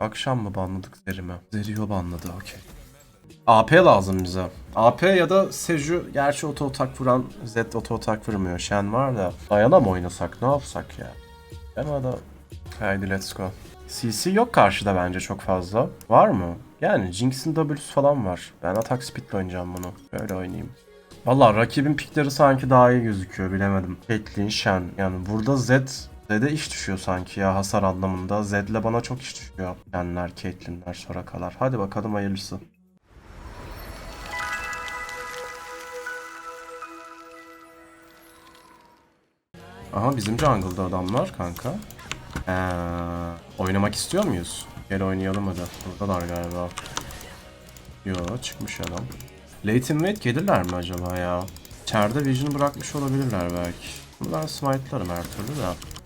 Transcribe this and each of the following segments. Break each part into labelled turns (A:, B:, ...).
A: Akşam mı banladık Zeri mi? Banladı okey. AP lazım bize. AP ya da Seju gerçi oto atak vuran Z oto atak vurmuyor. Shen var da. Dayana mı oynasak ne yapsak ya? Ama da haydi let's go. CC yok karşıda bence çok fazla. Var mı? Yani Jinx'in W'su falan var. Ben atak speed'le oynayacağım bunu. Böyle oynayayım. Valla rakibin pikleri sanki daha iyi gözüküyor bilemedim. Caitlyn, Shen. Yani burada Z Z'de iş düşüyor sanki ya hasar anlamında. Z'le bana çok iş düşüyor. Shen'ler, Caitlyn'ler, Soraka'lar. Hadi bakalım hayırlısı. Aha bizim jungle'da adamlar kanka. Ee, oynamak istiyor muyuz? Gel oynayalım hadi. Buradalar galiba. Yo çıkmış adam. Late invade gelirler mi acaba ya? İçeride vision bırakmış olabilirler belki. Bunu ben smite'larım her türlü de.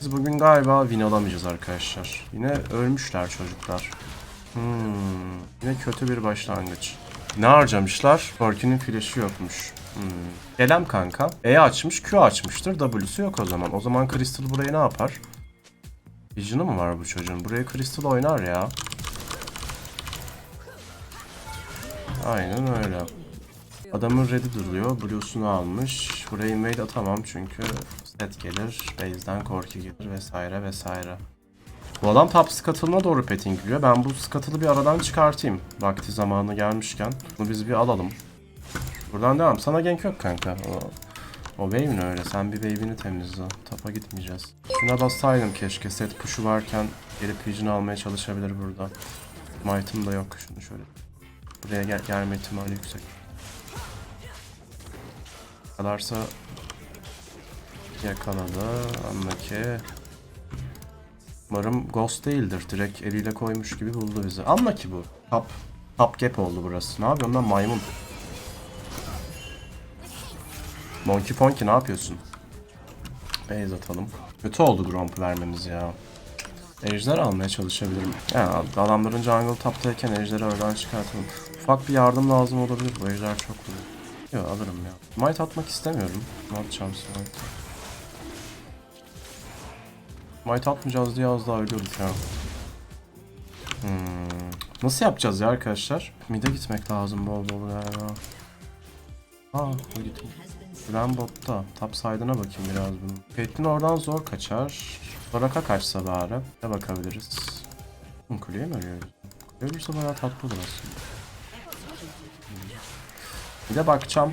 A: Biz bugün galiba win alamayacağız arkadaşlar. Yine ölmüşler çocuklar. Hmm, yine kötü bir başlangıç. Ne harcamışlar? Forky'nin flash'ı yokmuş. Hmm. Gelem kanka. E açmış, Q açmıştır. W'su yok o zaman. O zaman Crystal burayı ne yapar? Vision'ı mı var bu çocuğun? Buraya Crystal oynar ya. Aynen öyle. Adamın red'i duruyor. Blue'sunu almış. Buraya invade atamam çünkü set gelir. Base'den Corki gelir vesaire vesaire. Bu adam top scuttle'ına doğru pettingliyor. Ben bu scuttle'ı bir aradan çıkartayım. Vakti zamanı gelmişken. Bunu biz bir alalım. Buradan devam. Sana gank yok kanka. O, o wave ne öyle? Sen bir wave'ini temizle. Tapa gitmeyeceğiz. Şuna bassaydım keşke. Set push'u varken gelip vision almaya çalışabilir burada. Might'ım da yok. Şunu şöyle. Buraya gel gelme ihtimali yüksek. Yakalarsa yakaladı. Anlaki. Umarım Ghost değildir. Direkt eliyle koymuş gibi buldu bizi. Anla ki bu. Top. Top gap oldu burası. Ne yapıyorsun lan maymun? Monkey Ponky ne yapıyorsun? Base atalım. Kötü oldu Gromp vermemiz ya. Ejder almaya çalışabilirim. Ya adamların jungle taptayken ejderi oradan çıkartalım. Ufak bir yardım lazım olabilir. Bu ejder çok vurur. Yok alırım ya. Might atmak istemiyorum. Ne yapacağım Smite? Might atmayacağız diye az daha ölüyoruz ya. Hmm. Nasıl yapacağız ya arkadaşlar? Mid'e gitmek lazım bol bol galiba. Aa, o gitti. Gülen botta. Top side'ına bakayım biraz bunun. Caitlyn oradan zor kaçar. Baraka kaçsa bari. Ne bakabiliriz. Kuleye mi? Kule olursa bayağı tatlı olur aslında. Hmm. Bir de bakacağım.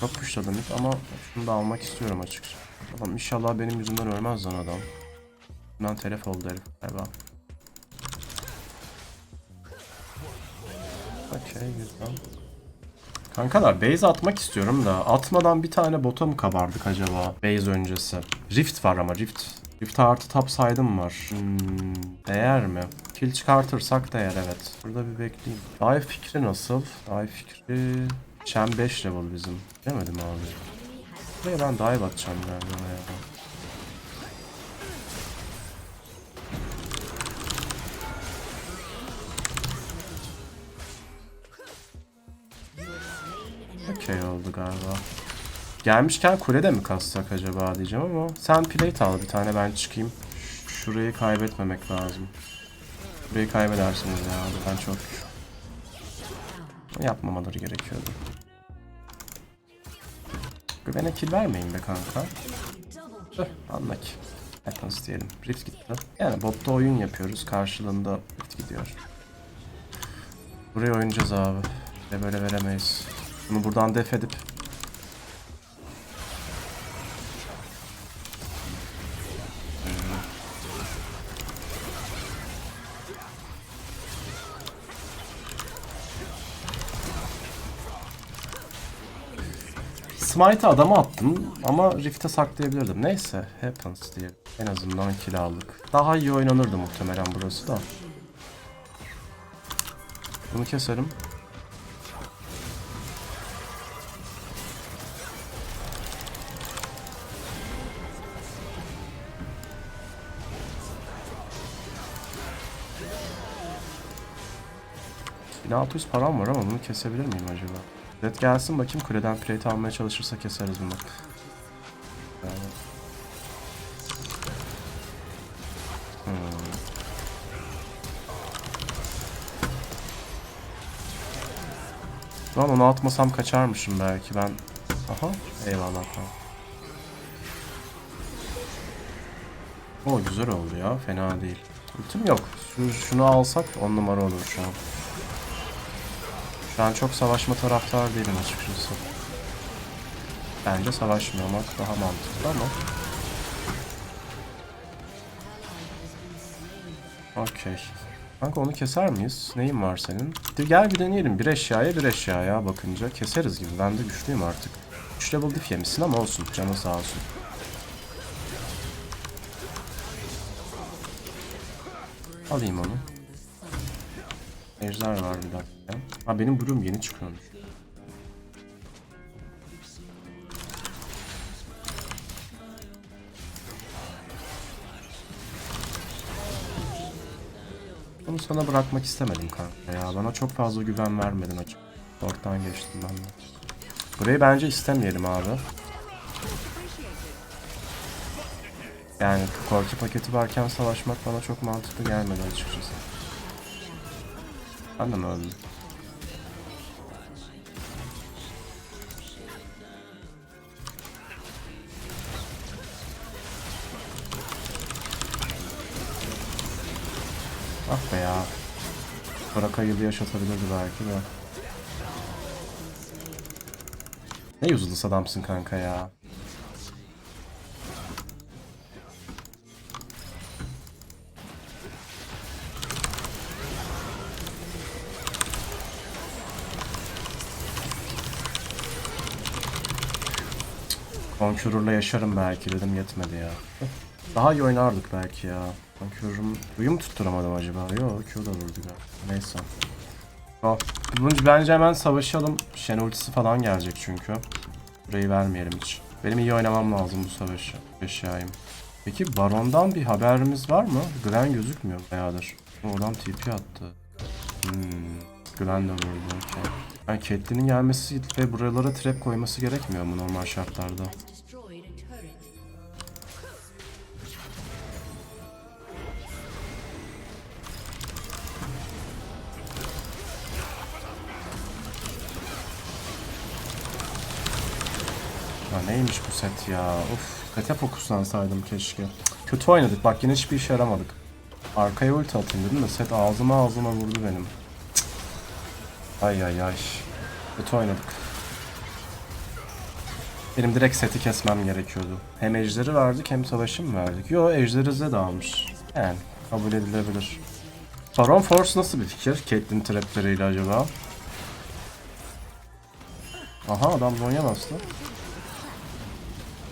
A: Çok pushladım ilk ama şunu da almak istiyorum açıkçası. Tamam inşallah benim yüzümden ölmez lan adam. Bundan telef oldu herif galiba. Okey güzel. Kankalar base atmak istiyorum da atmadan bir tane bota mı kabardık acaba base öncesi? Rift var ama Rift. Rift artı top side'ım var. Hmm, değer mi? Kill çıkartırsak değer evet. Burada bir bekleyeyim. Dive fikri nasıl? Dive fikri... Shen 5 level bizim. Demedim abi. Buraya ben dive atacağım galiba ya. Okey oldu galiba. Gelmişken kule de mi kassak acaba diyeceğim ama sen plate al bir tane ben çıkayım. Şurayı kaybetmemek lazım. Burayı kaybedersiniz ya ben çok yapmamaları gerekiyordu. Güvene kill vermeyin be kanka. Dur anla ki. Happens diyelim. Rift gitti. Yani botta oyun yapıyoruz. Karşılığında Rift gidiyor. Buraya oynayacağız abi. Ve böyle veremeyiz. Bunu buradan def edip Smite'ı adama attım ama Rift'e saklayabilirdim. Neyse, happens diye. En azından kill aldık. Daha iyi oynanırdı muhtemelen burası da. Bunu keserim. 1600 param var ama bunu kesebilir miyim acaba? Red gelsin bakayım kuleden plate almaya çalışırsa keseriz bunu. Yani. Hmm. Lan onu atmasam kaçarmışım belki ben. Aha eyvallah tamam. O güzel oldu ya fena değil. Ultim yok. Şunu, şunu alsak on numara olur şu an. An çok savaşma taraftar değilim açıkçası. Bence savaşmamak daha mantıklı ama. Okey. Kanka onu keser miyiz? Neyin var senin? Hadi gel bir deneyelim. Bir eşyaya bir eşyaya bakınca keseriz gibi. Ben de güçlüyüm artık. 3 level diff yemişsin ama olsun. Canı sağ olsun. Alayım onu. Ejder var bir dakika. Ha benim Bloom yeni çıkıyormuş. Bunu sana bırakmak istemedim kanka ya. Bana çok fazla güven vermedin açık. Ortadan geçtim ben de. Burayı bence istemeyelim abi. Yani korku paketi varken savaşmak bana çok mantıklı gelmedi açıkçası. Ben de mi? Ah be ya. Baraka yılı yaşatabilirdi belki de. Ne useless adamsın kanka ya. Conqueror'la yaşarım belki dedim yetmedi ya. Daha iyi oynardık belki ya. Conqueror'um... Uyum tutturamadım acaba. Yo Q da vurdu galiba. Neyse. Oh. Bence hemen savaşalım. Shen ultisi falan gelecek çünkü. Burayı vermeyelim hiç. Benim iyi oynamam lazım bu savaşı. Eşyayım. Peki Baron'dan bir haberimiz var mı? Glen gözükmüyor bayağıdır. Oradan TP attı. Hmm. Glen de vurdu. okey. Yani Caitlyn'in gelmesi ve buralara trap koyması gerekmiyor mu normal şartlarda? Ya neymiş bu set ya? Of. Kate fokuslansaydım keşke. Kötü oynadık. Bak yine hiçbir işe yaramadık. Arkaya ulti atayım dedim de set ağzıma ağzıma vurdu benim. Ay ay ay. Kötü oynadık. Benim direkt seti kesmem gerekiyordu. Hem ejderi verdik hem savaşı mı verdik? Yo ejderi Zed almış. Yani kabul edilebilir. Baron Force nasıl bir fikir? Caitlyn trapleriyle acaba? Aha adam Zonya bastı.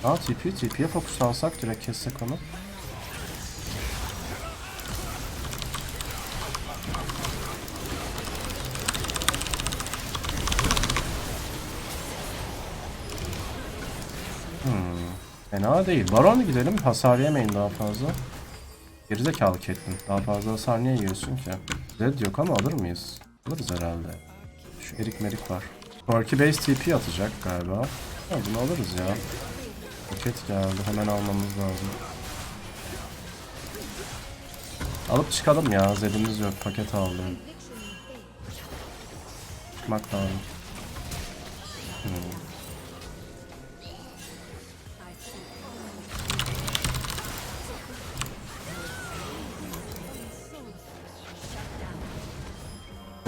A: Aa TP, TP'ye fokuslansak direkt kessek onu. Fena değil. Baron gidelim, hasar yemeyin daha fazla. Gerizekalı Caitlyn. Daha fazla hasar niye yiyorsun ki? Zed yok ama alır mıyız? Alırız herhalde. Şu erik merik var. Corki base TP atacak galiba. Ha, bunu alırız ya. Paket geldi. Hemen almamız lazım. Alıp çıkalım ya. Zedimiz yok. Paket aldım. Çıkmak lazım. Hmm.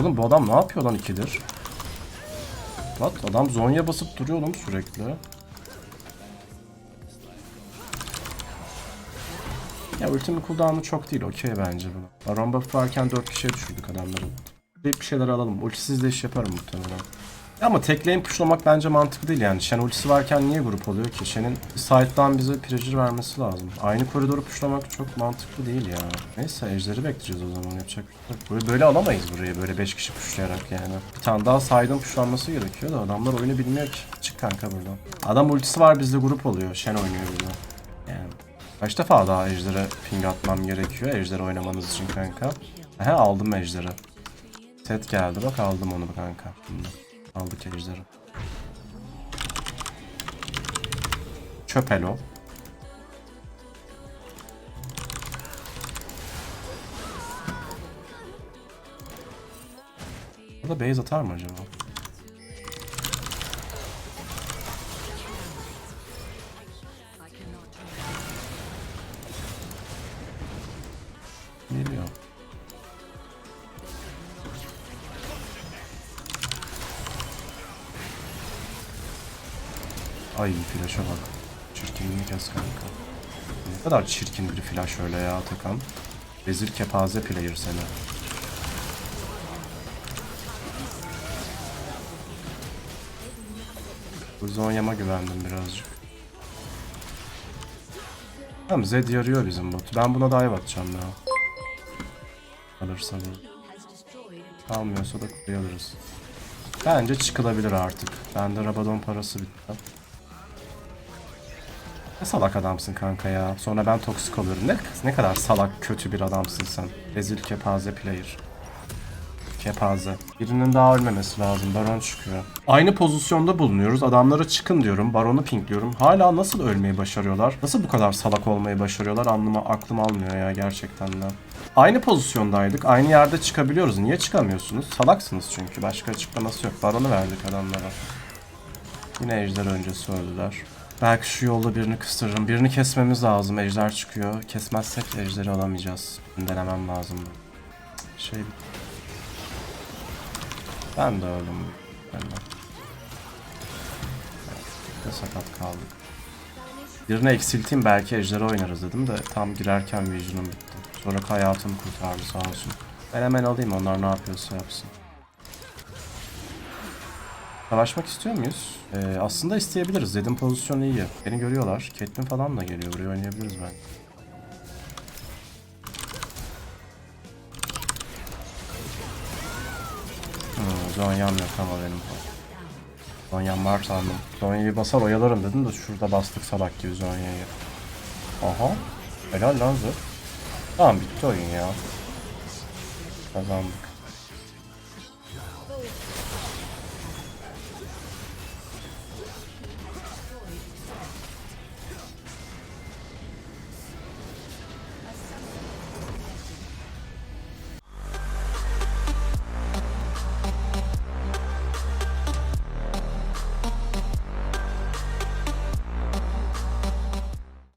A: Oğlum bu adam ne yapıyor lan ikidir? What? Adam zonya basıp duruyor oğlum sürekli. Ya ultimin cooldown'u çok değil okey bence bu. Baron buff varken 4 kişiye düşürdük adamları. Bir şeyler alalım. Ultisiz de iş yaparım muhtemelen. Ama tek lane pushlamak bence mantıklı değil yani. Shen ultisi varken niye grup oluyor ki? Shen'in side'dan bize pressure vermesi lazım. Aynı koridoru pushlamak çok mantıklı değil ya. Neyse ejderi bekleyeceğiz o zaman yapacak şey. Böyle, böyle alamayız burayı böyle 5 kişi pushlayarak yani. Bir tane daha side'ın pushlanması gerekiyor da adamlar oyunu bilmiyor ki. Çık kanka buradan. Adam ultisi var bizde grup oluyor. Shen oynuyor bizde. Yani. Kaç defa daha ejdere ping atmam gerekiyor ejder oynamanız için kanka. He aldım ejderi. Set geldi bak aldım onu kanka. Şimdi aldık ejderi. Çöp elo. Burada base atar mı acaba? Ay flash'a bak. Çirkinliğini kes kanka. Ne kadar çirkin bir flash öyle ya Atakan. Rezil kepaze player seni. Bu Zonya'ma güvendim birazcık. Tamam Zed yarıyor bizim bot. Ben buna dive atacağım ya. Alırsa bu. Almıyorsa da alırız. Bence çıkılabilir artık. Bende Rabadon parası bitti. Ne salak adamsın kanka ya. Sonra ben toksik oluyorum. Ne, ne kadar salak kötü bir adamsın sen. Rezil kepaze player. Kepaze. Birinin daha ölmemesi lazım. Baron çıkıyor. Aynı pozisyonda bulunuyoruz. Adamlara çıkın diyorum. Baronu pinkliyorum. Hala nasıl ölmeyi başarıyorlar? Nasıl bu kadar salak olmayı başarıyorlar? Anlıma, aklım almıyor ya gerçekten de. Aynı pozisyondaydık. Aynı yerde çıkabiliyoruz. Niye çıkamıyorsunuz? Salaksınız çünkü. Başka açıklaması yok. Baronu verdik adamlara. Yine ejder öncesi öldüler. Belki şu yolda birini kıstırırım. Birini kesmemiz lazım. Ejder çıkıyor. Kesmezsek ejderi alamayacağız. Denemem lazım. Şey ben de öldüm. Ben de. Evet, sakat kaldık. Birini eksilteyim belki ejderi oynarız dedim de tam girerken vision'um bitti. Sonra hayatımı kurtardı sağ olsun. Ben hemen alayım onlar ne yapıyorsa yapsın. Savaşmak istiyor muyuz? Ee, aslında isteyebiliriz. Zed'in pozisyonu iyi. Beni görüyorlar. Caitlyn falan da geliyor. Buraya oynayabiliriz ben. Hmm, Zonya'm yok ama benim. Zonya'm var sandım. Zonya'yı basar oyalarım dedim de şurada bastık salak gibi Zonya'yı. Aha. Helal lan Zed. Tamam bitti oyun ya. Kazandık.